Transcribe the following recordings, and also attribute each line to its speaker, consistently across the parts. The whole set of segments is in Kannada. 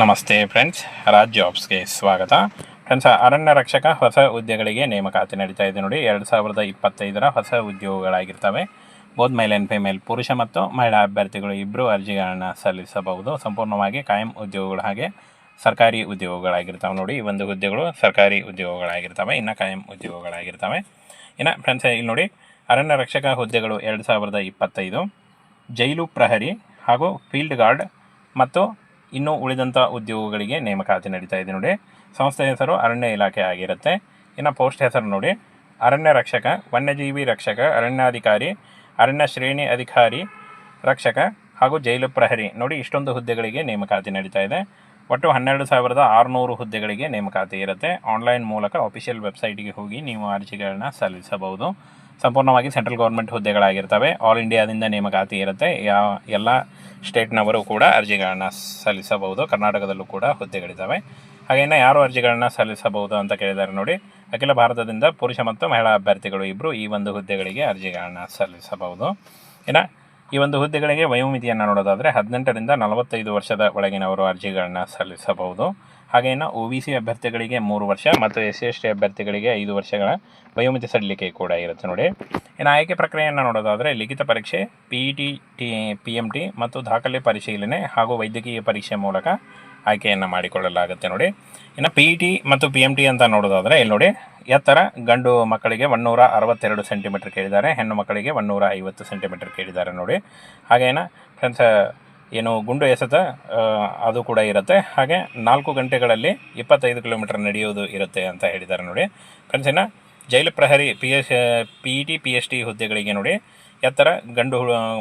Speaker 1: ನಮಸ್ತೆ ಫ್ರೆಂಡ್ಸ್, ರಾಜ್ ಜಾಬ್ಸ್ಗೆ ಸ್ವಾಗತ. ಫ್ರೆಂಡ್ಸ್ ಅರಣ್ಯ ರಕ್ಷಕ ಹೊಸ ಹುದ್ದೆಗಳಿಗೆ ನೇಮಕಾತಿ ನಡೀತಾ ಇದೆ ನೋಡಿ. ಎರಡು ಸಾವಿರದ ಇಪ್ಪತ್ತೈದರ ಹೊಸ ಉದ್ಯೋಗಗಳಾಗಿರ್ತವೆ. ಬೋಧ್ ಮೇಲ್ ಆ್ಯಂಡ್ ಫಿಮೇಲ್ ಪುರುಷ ಮತ್ತು ಮಹಿಳಾ ಅಭ್ಯರ್ಥಿಗಳು ಇಬ್ಬರು ಅರ್ಜಿಗಳನ್ನು ಸಲ್ಲಿಸಬಹುದು. ಸಂಪೂರ್ಣವಾಗಿ ಕಾಯಂ ಉದ್ಯೋಗಗಳು ಹಾಗೆ ಸರ್ಕಾರಿ ಉದ್ಯೋಗಗಳಾಗಿರ್ತವೆ ನೋಡಿ. ಈ ಒಂದು ಹುದ್ದೆಗಳು ಸರ್ಕಾರಿ ಉದ್ಯೋಗಗಳಾಗಿರ್ತವೆ, ಇನ್ನು ಕಾಯಂ ಉದ್ಯೋಗಗಳಾಗಿರ್ತವೆ. ಇನ್ನು ಫ್ರೆಂಡ್ಸ್, ಇಲ್ಲಿ ನೋಡಿ. ಅರಣ್ಯ ರಕ್ಷಕ ಹುದ್ದೆಗಳು ಎರಡು ಸಾವಿರದ ಇಪ್ಪತ್ತೈದು. ಜೈಲು ಪ್ರಹರಿ ಹಾಗೂ ಫೀಲ್ಡ್ ಗಾರ್ಡ್ ಮತ್ತು ಇನ್ನು ಉಳಿದಂಥ ಉದ್ಯೋಗಗಳಿಗೆ ನೇಮಕಾತಿ ನಡೀತಾ ಇದೆ ನೋಡಿ. ಸಂಸ್ಥೆ ಹೆಸರು ಅರಣ್ಯ ಇಲಾಖೆ ಆಗಿರುತ್ತೆ. ಇನ್ನು ಪೋಸ್ಟ್ ಹೆಸರು ನೋಡಿ. ಅರಣ್ಯ ರಕ್ಷಕ, ವನ್ಯಜೀವಿ ರಕ್ಷಕ, ಅರಣ್ಯಾಧಿಕಾರಿ, ಅರಣ್ಯ ಶ್ರೇಣಿ ಅಧಿಕಾರಿ, ರಕ್ಷಕ ಹಾಗೂ ಜೈಲು ಪ್ರಹರಿ ನೋಡಿ ಇಷ್ಟೊಂದು ಹುದ್ದೆಗಳಿಗೆ ನೇಮಕಾತಿ ನಡೀತಾ ಇದೆ. ಒಟ್ಟು ಹನ್ನೆರಡು ಸಾವಿರದ ಆರುನೂರು ಹುದ್ದೆಗಳಿಗೆ ನೇಮಕಾತಿ ಇರುತ್ತೆ. ಆನ್ಲೈನ್ ಮೂಲಕ ಅಫಿಷಿಯಲ್ ವೆಬ್ಸೈಟಿಗೆ ಹೋಗಿ ನೀವು ಅರ್ಜಿಗಳನ್ನ ಸಲ್ಲಿಸಬಹುದು. ಸಂಪೂರ್ಣವಾಗಿ ಸೆಂಟ್ರಲ್ ಗೌರ್ಮೆಂಟ್ ಹುದ್ದೆಗಳಾಗಿರ್ತವೆ. ಆಲ್ ಇಂಡಿಯಾದಿಂದ ನೇಮಕಾತಿ ಇರುತ್ತೆ. ಯಾವ ಎಲ್ಲ ಸ್ಟೇಟ್ನವರು ಕೂಡ ಅರ್ಜಿಗಳನ್ನು ಸಲ್ಲಿಸಬಹುದು. ಕರ್ನಾಟಕದಲ್ಲೂ ಕೂಡ ಹುದ್ದೆಗಳಿದ್ದಾವೆ. ಹಾಗೆಯೇ ಯಾರು ಅರ್ಜಿಗಳನ್ನು ಸಲ್ಲಿಸಬಹುದು ಅಂತ ಕೇಳಿದ್ದಾರೆ ನೋಡಿ, ಅಖಿಲ ಭಾರತದಿಂದ ಪುರುಷ ಮತ್ತು ಮಹಿಳಾ ಅಭ್ಯರ್ಥಿಗಳು ಇಬ್ಬರು ಈ ಒಂದು ಹುದ್ದೆಗಳಿಗೆ ಅರ್ಜಿಗಳನ್ನು ಸಲ್ಲಿಸಬಹುದು. ಇನ್ನು ಈ ಒಂದು ಹುದ್ದೆಗಳಿಗೆ ವಯೋಮಿತಿಯನ್ನು ನೋಡೋದಾದರೆ ಹದಿನೆಂಟರಿಂದ ನಲವತ್ತೈದು ವರ್ಷದ ಒಳಗಿನವರು ಅರ್ಜಿಗಳನ್ನು ಸಲ್ಲಿಸಬಹುದು. ಹಾಗೆಯೇ ಒ ಬಿ ಸಿ ಅಭ್ಯರ್ಥಿಗಳಿಗೆ ಮೂರು ವರ್ಷ ಮತ್ತು ಎಸ್ ಎಸ್ ಟಿ ಅಭ್ಯರ್ಥಿಗಳಿಗೆ ಐದು ವರ್ಷಗಳ ವಯೋಮಿತಿ ಸಡಿಲಿಕೆ ಕೂಡ ಇರುತ್ತೆ ನೋಡಿ. ಇನ್ನು ಆಯ್ಕೆ ಪ್ರಕ್ರಿಯೆಯನ್ನು ನೋಡೋದಾದರೆ ಲಿಖಿತ ಪರೀಕ್ಷೆ P E T T P M T ಮತ್ತು ದಾಖಲೆ ಪರಿಶೀಲನೆ ಹಾಗೂ ವೈದ್ಯಕೀಯ ಪರೀಕ್ಷೆ ಮೂಲಕ ಆಯ್ಕೆಯನ್ನು ಮಾಡಿಕೊಳ್ಳಲಾಗುತ್ತೆ ನೋಡಿ. ಇನ್ನು ಪಿ ಟಿ ಮತ್ತು ಪಿ ಎಂ ಟಿ ಅಂತ ನೋಡೋದಾದರೆ ಇಲ್ಲಿ ನೋಡಿ, ಎತ್ತರ ಗಂಡು ಮಕ್ಕಳಿಗೆ ಒನ್ನೂರ ಅರವತ್ತೆರಡು ಸೆಂಟಿಮೀಟರ್ ಕೇಳಿದ್ದಾರೆ, ಹೆಣ್ಣು ಮಕ್ಕಳಿಗೆ ಒನ್ನೂರ ಐವತ್ತು ಸೆಂಟಿಮೀಟರ್ ಕೇಳಿದ್ದಾರೆ ನೋಡಿ. ಹಾಗೇನ ಫ್ರೆಂಡ್ಸ್ ಏನು ಗುಂಡು ಎಸೆತ ಅದು ಕೂಡ ಇರುತ್ತೆ. ಹಾಗೆ ನಾಲ್ಕು ಗಂಟೆಗಳಲ್ಲಿ ಇಪ್ಪತ್ತೈದು ಕಿಲೋಮೀಟರ್ ನಡೆಯೋದು ಇರುತ್ತೆ ಅಂತ ಹೇಳಿದ್ದಾರೆ ನೋಡಿ. ಫ್ರೆಂಡ್ಸ್ ಇನ್ನು ಜೈಲು ಪ್ರಹರಿ P S P E T P H T ಹುದ್ದೆಗಳಿಗೆ ನೋಡಿ ಎತ್ತರ ಗಂಡು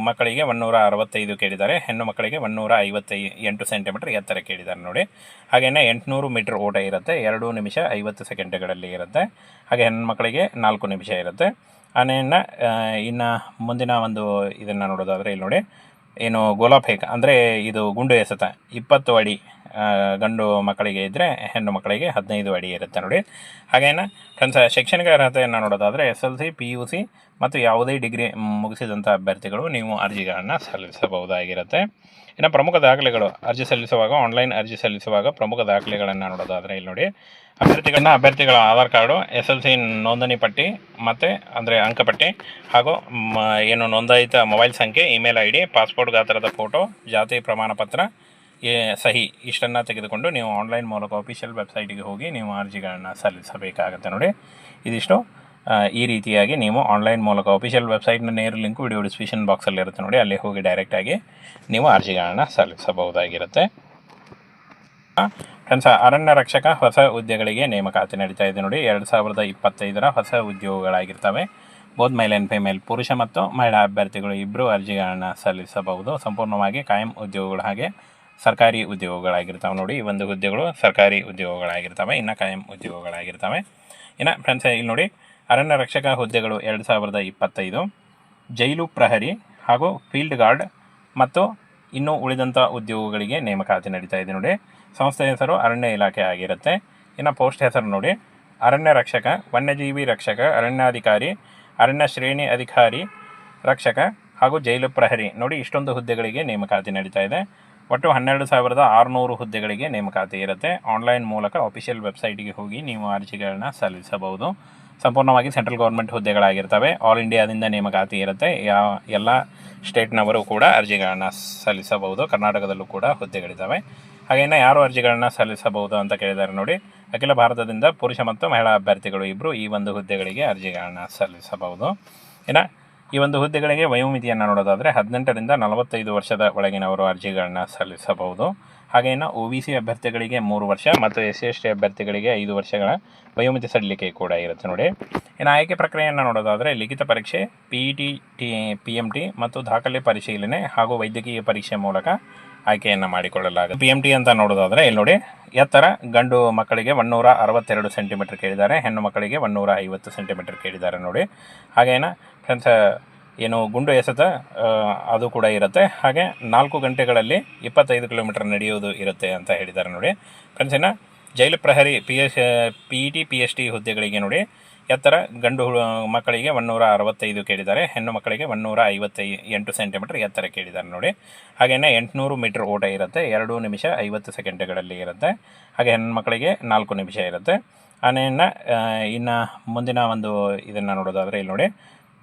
Speaker 1: ಮಕ್ಕಳಿಗೆ ಒನ್ನೂರ ಅರವತ್ತೈದು ಕೇಳಿದ್ದಾರೆ. ಹೆಣ್ಣು ಮಕ್ಕಳಿಗೆ ಒನ್ನೂರ ಐವತ್ತೈ ಎಂಟು ಸೆಂಟಿಮೀಟರ್ ಎತ್ತರ ಕೇಳಿದ್ದಾರೆ ನೋಡಿ. ಹಾಗೆಯೇ ಎಂಟುನೂರು ಮೀಟರ್ ಓಟ ಇರುತ್ತೆ. ಎರಡು ನಿಮಿಷ ಐವತ್ತು ಸೆಕೆಂಡ್ಗಳಲ್ಲಿ ಇರುತ್ತೆ. ಹಾಗೆ ಹೆಣ್ಣು ಮಕ್ಕಳಿಗೆ ನಾಲ್ಕು ನಿಮಿಷ ಇರುತ್ತೆ. ಆನೆಯನ್ನು ಇನ್ನು ಮುಂದಿನ ಒಂದು ಇದನ್ನು ನೋಡೋದಾದರೆ ಇಲ್ಲಿ ನೋಡಿ. ಏನು ಗೋಲಾಫೇಕ್, ಅಂದರೆ ಇದು ಗುಂಡು ಎಸೆತ. ಇಪ್ಪತ್ತು ಅಡಿ ಗಂಡು ಮಕ್ಕಳಿಗೆ ಇದ್ದರೆ ಹೆಣ್ಣು ಮಕ್ಕಳಿಗೆ ಹದಿನೈದು ಅಡಿ ಇರುತ್ತೆ ನೋಡಿ. ಹಾಗೇನ ಫ್ರೆಂಡ್ಸ್ ಶೈಕ್ಷಣಿಕ ಅರ್ಹತೆಯನ್ನು ನೋಡೋದಾದರೆ S L C, P U C ಮತ್ತು ಯಾವುದೇ ಡಿಗ್ರಿ ಮುಗಿಸಿದಂಥ ಅಭ್ಯರ್ಥಿಗಳು ನೀವು ಅರ್ಜಿಗಳನ್ನು ಸಲ್ಲಿಸಬಹುದಾಗಿರುತ್ತೆ. ಇನ್ನು ಪ್ರಮುಖ ದಾಖಲೆಗಳು, ಅರ್ಜಿ ಸಲ್ಲಿಸುವಾಗ ಆನ್ಲೈನ್ ಅರ್ಜಿ ಸಲ್ಲಿಸುವಾಗ ಪ್ರಮುಖ ದಾಖಲೆಗಳನ್ನು ನೋಡೋದಾದರೆ ಇಲ್ಲಿ ನೋಡಿ. ಅಭ್ಯರ್ಥಿಗಳನ್ನ ಅಭ್ಯರ್ಥಿಗಳ Aadhaar card, S L C ನೋಂದಣಿ ಪಟ್ಟಿ ಮತ್ತು ಅಂದರೆ ಅಂಕಪಟ್ಟಿ ಹಾಗೂ ಏನು ನೋಂದಾಯಿತ ಮೊಬೈಲ್ ಸಂಖ್ಯೆ, ಇಮೇಲ್ ಐ ಡಿ ಪಾಸ್ಪೋರ್ಟ್ ಗಾತ್ರದ ಫೋಟೋ, ಜಾತಿ ಪ್ರಮಾಣ ಪತ್ರ ಸಹಿ ಇಷ್ಟನ್ನು ತೆಗೆದುಕೊಂಡು ನೀವು ಆನ್ಲೈನ್ ಮೂಲಕ ಅಫಿಷಿಯಲ್ ವೆಬ್ಸೈಟಿಗೆ ಹೋಗಿ ನೀವು ಅರ್ಜಿಗಳನ್ನು ಸಲ್ಲಿಸಬೇಕಾಗುತ್ತೆ ನೋಡಿ. ಇದಿಷ್ಟು. ಈ ರೀತಿಯಾಗಿ ನೀವು ಆನ್ಲೈನ್ ಮೂಲಕ ಅಫಿಷಿಯಲ್ ವೆಬ್ಸೈಟ್ನ ನೇರ ಲಿಂಕ್ ವಿಡಿಯೋ ಡಿಸ್ಕ್ರಿಪ್ಷನ್ ಬಾಕ್ಸಲ್ಲಿ ಇರುತ್ತೆ ನೋಡಿ. ಅಲ್ಲಿ ಹೋಗಿ ಡೈರೆಕ್ಟಾಗಿ ನೀವು ಅರ್ಜಿಗಳನ್ನು ಸಲ್ಲಿಸಬಹುದಾಗಿರುತ್ತೆ. ಫ್ರೆಂಡ್ಸ್, ಅರಣ್ಯ ರಕ್ಷಕ ಹೊಸ ಹುದ್ದೆಗಳಿಗೆ ನೇಮಕಾತಿ ನಡೀತಾ ಇದೆ ನೋಡಿ. ಎರಡು ಸಾವಿರದ ಇಪ್ಪತ್ತೈದರ ಹೊಸ ಉದ್ಯೋಗಗಳಾಗಿರ್ತವೆ. ಬೋಧ್ ಮೇಲ್ ಆ್ಯಂಡ್ ಫಿಮೇಲ್ ಪುರುಷ ಮತ್ತು ಮಹಿಳಾ ಅಭ್ಯರ್ಥಿಗಳು ಇಬ್ಬರು ಅರ್ಜಿಗಳನ್ನು ಸಲ್ಲಿಸಬಹುದು. ಸಂಪೂರ್ಣವಾಗಿ ಕಾಯಂ ಉದ್ಯೋಗಗಳು ಹಾಗೆ ಸರ್ಕಾರಿ ಉದ್ಯೋಗಗಳಾಗಿರ್ತಾವೆ ನೋಡಿ, ಈ ಒಂದು ಹುದ್ದೆಗಳು ಸರ್ಕಾರಿ ಉದ್ಯೋಗಗಳಾಗಿರ್ತವೆ, ಇನ್ನು ಕಾಯಂ ಉದ್ಯೋಗಗಳಾಗಿರ್ತವೆ. ಇನ್ನು ಫ್ರೆಂಡ್ಸ್ ಇಲ್ಲಿ ನೋಡಿ, ಅರಣ್ಯ ರಕ್ಷಕ ಹುದ್ದೆಗಳು ಎರಡು ಸಾವಿರದ ಇಪ್ಪತ್ತೈದು, ಜೈಲು ಪ್ರಹರಿ ಹಾಗೂ ಫೀಲ್ಡ್ ಗಾರ್ಡ್ ಮತ್ತು ಇನ್ನು ಉಳಿದಂಥ ಉದ್ಯೋಗಗಳಿಗೆ ನೇಮಕಾತಿ ನಡೀತಾ ಇದೆ ನೋಡಿ. ಸಂಸ್ಥೆ ಹೆಸರು ಅರಣ್ಯ ಇಲಾಖೆ ಆಗಿರುತ್ತೆ. ಇನ್ನು ಪೋಸ್ಟ್ ಹೆಸರು ನೋಡಿ, ಅರಣ್ಯ ರಕ್ಷಕ, ವನ್ಯಜೀವಿ ರಕ್ಷಕ, ಅರಣ್ಯಾಧಿಕಾರಿ, ಅರಣ್ಯ ಶ್ರೇಣಿ ಅಧಿಕಾರಿ, ರಕ್ಷಕ ಹಾಗೂ ಜೈಲು ಪ್ರಹರಿ. ನೋಡಿ, ಇಷ್ಟೊಂದು ಹುದ್ದೆಗಳಿಗೆ ನೇಮಕಾತಿ ನಡೀತಾ ಇದೆ. ಒಟ್ಟು ಹನ್ನೆರಡು ಸಾವಿರದ ಆರುನೂರು ಹುದ್ದೆಗಳಿಗೆ ನೇಮಕಾತಿ ಇರುತ್ತೆ. ಆನ್ಲೈನ್ ಮೂಲಕ ಅಫಿಷಿಯಲ್ ವೆಬ್ಸೈಟ್ಗೆ ಹೋಗಿ ನೀವು ಅರ್ಜಿಗಳನ್ನ ಸಲ್ಲಿಸಬಹುದು. ಸಂಪೂರ್ಣವಾಗಿ ಸೆಂಟ್ರಲ್ ಗೌರ್ಮೆಂಟ್ ಹುದ್ದೆಗಳಾಗಿರ್ತವೆ. ಆಲ್ ಇಂಡಿಯಾದಿಂದ ನೇಮಕಾತಿ ಇರುತ್ತೆ. ಯಾವ ಎಲ್ಲ ಸ್ಟೇಟ್ನವರು ಕೂಡ ಅರ್ಜಿಗಳನ್ನ ಸಲ್ಲಿಸಬಹುದು. ಕರ್ನಾಟಕದಲ್ಲೂ ಕೂಡ ಹುದ್ದೆಗಳಿದ್ದಾವೆ. ಹಾಗೆಯೇ ಯಾರು ಅರ್ಜಿಗಳನ್ನ ಸಲ್ಲಿಸಬಹುದು ಅಂತ ಕೇಳಿದ್ದಾರೆ ನೋಡಿ. ಅಖಿಲ ಭಾರತದಿಂದ ಪುರುಷ ಮತ್ತು ಮಹಿಳಾ ಅಭ್ಯರ್ಥಿಗಳು ಇಬ್ಬರು ಈ ಒಂದು ಹುದ್ದೆಗಳಿಗೆ ಅರ್ಜಿಗಳನ್ನ ಸಲ್ಲಿಸಬಹುದು. ಇನ್ನು ಈ ಒಂದು ಹುದ್ದೆಗಳಿಗೆ ವಯೋಮಿತಿಯನ್ನು ನೋಡೋದಾದರೆ ಹದಿನೆಂಟರಿಂದ ನಲವತ್ತೈದು ವರ್ಷದ ಒಳಗಿನವರು ಅರ್ಜಿಗಳನ್ನು ಸಲ್ಲಿಸಬಹುದು. ಹಾಗೆಯೇ ಒ ಬಿ ಸಿ ಅಭ್ಯರ್ಥಿಗಳಿಗೆ ಮೂರು ವರ್ಷ ಮತ್ತು ಎಸ್ ಸಿ ಎಸ್ ಟಿ ಅಭ್ಯರ್ಥಿಗಳಿಗೆ ಐದು ವರ್ಷಗಳ ವಯೋಮಿತಿ ಸಡಿಲಿಕೆ ಕೂಡ ಇರುತ್ತೆ ನೋಡಿ. ಇನ್ನು ಆಯ್ಕೆ ಪ್ರಕ್ರಿಯೆಯನ್ನು ನೋಡೋದಾದರೆ ಲಿಖಿತ ಪರೀಕ್ಷೆ, P E T T P M T ಮತ್ತು ದಾಖಲೆ ಪರಿಶೀಲನೆ ಹಾಗೂ ವೈದ್ಯಕೀಯ ಪರೀಕ್ಷೆ ಮೂಲಕ ಆಯ್ಕೆಯನ್ನು ಮಾಡಿಕೊಳ್ಳಲಾಗುತ್ತೆ. ಪಿ ಎಂ ಟಿ ಅಂತ ನೋಡೋದಾದರೆ ಇಲ್ಲಿ ನೋಡಿ, ಎತ್ತರ ಗಂಡು ಮಕ್ಕಳಿಗೆ ಒನ್ನೂರ ಅರವತ್ತೆರಡು ಸೆಂಟಿಮೀಟರ್ ಕೇಳಿದ್ದಾರೆ, ಹೆಣ್ಣು ಮಕ್ಕಳಿಗೆ ಒನ್ನೂರ ಐವತ್ತು ಸೆಂಟಿಮೀಟರ್ ಕೇಳಿದ್ದಾರೆ ನೋಡಿ. ಹಾಗೇನ ಫ್ರೆಂಡ್ಸ್ ಏನು ಗುಂಡು ಎಸೆತ ಅದು ಕೂಡ ಇರುತ್ತೆ. ಹಾಗೆ ನಾಲ್ಕು ಗಂಟೆಗಳಲ್ಲಿ ಇಪ್ಪತ್ತೈದು ಕಿಲೋಮೀಟರ್ ನಡೆಯೋದು ಇರುತ್ತೆ ಅಂತ ಹೇಳಿದ್ದಾರೆ ನೋಡಿ. ಫ್ರೆಂಡ್ಸ್ ಇನ್ನು ಜೈಲು ಪ್ರಹರಿ P S P E T P H T ಹುದ್ದೆಗಳಿಗೆ ನೋಡಿ, ಎತ್ತರ ಗಂಡು ಮಕ್ಕಳಿಗೆ ಒನ್ನೂರ ಅರವತ್ತೈದು ಕೇಳಿದ್ದಾರೆ. ಹೆಣ್ಣು ಮಕ್ಕಳಿಗೆ ಒನ್ನೂರ ಐವತ್ತೈ ಎಂಟು ಸೆಂಟಿಮೀಟರ್ ಎತ್ತರ ಕೇಳಿದ್ದಾರೆ ನೋಡಿ. ಹಾಗೆಯೇ ಎಂಟುನೂರು ಮೀಟರ್ ಓಟ ಇರುತ್ತೆ. ಎರಡು ನಿಮಿಷ ಐವತ್ತು ಸೆಕೆಂಡ್ಗಳಲ್ಲಿ ಇರುತ್ತೆ. ಹಾಗೆ ಹೆಣ್ಣು ಮಕ್ಕಳಿಗೆ ನಾಲ್ಕು ನಿಮಿಷ ಇರುತ್ತೆ. ಆನೆಯನ್ನು ಇನ್ನು ಮುಂದಿನ ಒಂದು ಇದನ್ನು ನೋಡೋದಾದರೆ ಇಲ್ಲಿ ನೋಡಿ.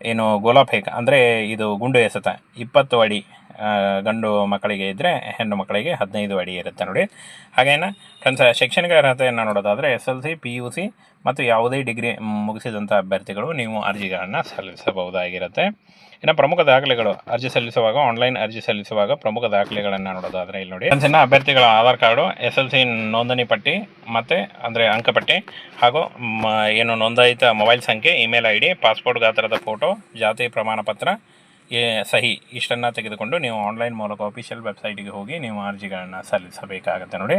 Speaker 1: ಏನು ಗೋಲಾಫೇಕ್ ಅಂದರೆ ಇದು ಗುಂಡು ಎಸೆತ ಇಪ್ಪತ್ತು ಅಡಿ. ಗಂಡು ಮಕ್ಕಳಿಗೆ ಇದ್ದರೆ ಹೆಣ್ಣು ಮಕ್ಕಳಿಗೆ ಹದಿನೈದು ಅಡಿ ಇರುತ್ತೆ ನೋಡಿ. ಹಾಗೇನ ಫ್ರೆಂಡ್ಸ್, ಶೈಕ್ಷಣಿಕ ಅರ್ಹತೆಯನ್ನು ನೋಡೋದಾದರೆ S L C, P U C ಮತ್ತು ಯಾವುದೇ ಡಿಗ್ರಿ ಮುಗಿಸಿದಂಥ ಅಭ್ಯರ್ಥಿಗಳು ನೀವು ಅರ್ಜಿಗಳನ್ನು ಸಲ್ಲಿಸಬಹುದಾಗಿರುತ್ತೆ. ಇನ್ನು ಪ್ರಮುಖ ದಾಖಲೆಗಳು ಅರ್ಜಿ ಸಲ್ಲಿಸುವಾಗ ಆನ್ಲೈನ್ ಅರ್ಜಿ ಸಲ್ಲಿಸುವಾಗ ಪ್ರಮುಖ ದಾಖಲೆಗಳನ್ನು ನೋಡೋದಾದರೆ ಇಲ್ಲಿ ನೋಡಿ. ಇನ್ನು ಅಭ್ಯರ್ಥಿಗಳ Aadhaar card, S L C ನೋಂದಣಿ ಪಟ್ಟಿ ಮತ್ತು ಅಂದರೆ ಅಂಕಪಟ್ಟಿ ಹಾಗೂ ಏನು ನೋಂದಾಯಿತ ಮೊಬೈಲ್ ಸಂಖ್ಯೆ, ಇಮೇಲ್ ಐ ಡಿ ಪಾಸ್ಪೋರ್ಟ್ ಗಾತ್ರದ ಫೋಟೋ, ಜಾತಿ ಪ್ರಮಾಣ ಪತ್ರ ಏ ಸಹಿ ಇಷ್ಟನ್ನು ತೆಗೆದುಕೊಂಡು ನೀವು ಆನ್ಲೈನ್ ಮೂಲಕ ಅಫಿಷಿಯಲ್ ವೆಬ್ಸೈಟಿಗೆ ಹೋಗಿ ನೀವು ಅರ್ಜಿಗಳನ್ನು ಸಲ್ಲಿಸಬೇಕಾಗುತ್ತೆ ನೋಡಿ.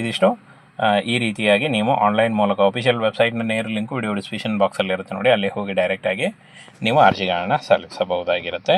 Speaker 1: ಇದಿಷ್ಟು. ಈ ರೀತಿಯಾಗಿ ನೀವು ಆನ್ಲೈನ್ ಮೂಲಕ ಅಫಿಷಿಯಲ್ ವೆಬ್ಸೈಟ್ನ ನೇರ ಲಿಂಕ್ ವಿಡಿಯೋ ಡಿಸ್ಕ್ರಿಪ್ಷನ್ ಬಾಕ್ಸಲ್ಲಿರುತ್ತೆ ನೋಡಿ. ಅಲ್ಲಿ ಹೋಗಿ ಡೈರೆಕ್ಟಾಗಿ ನೀವು ಅರ್ಜಿಗಳನ್ನು ಸಲ್ಲಿಸಬಹುದಾಗಿರುತ್ತೆ.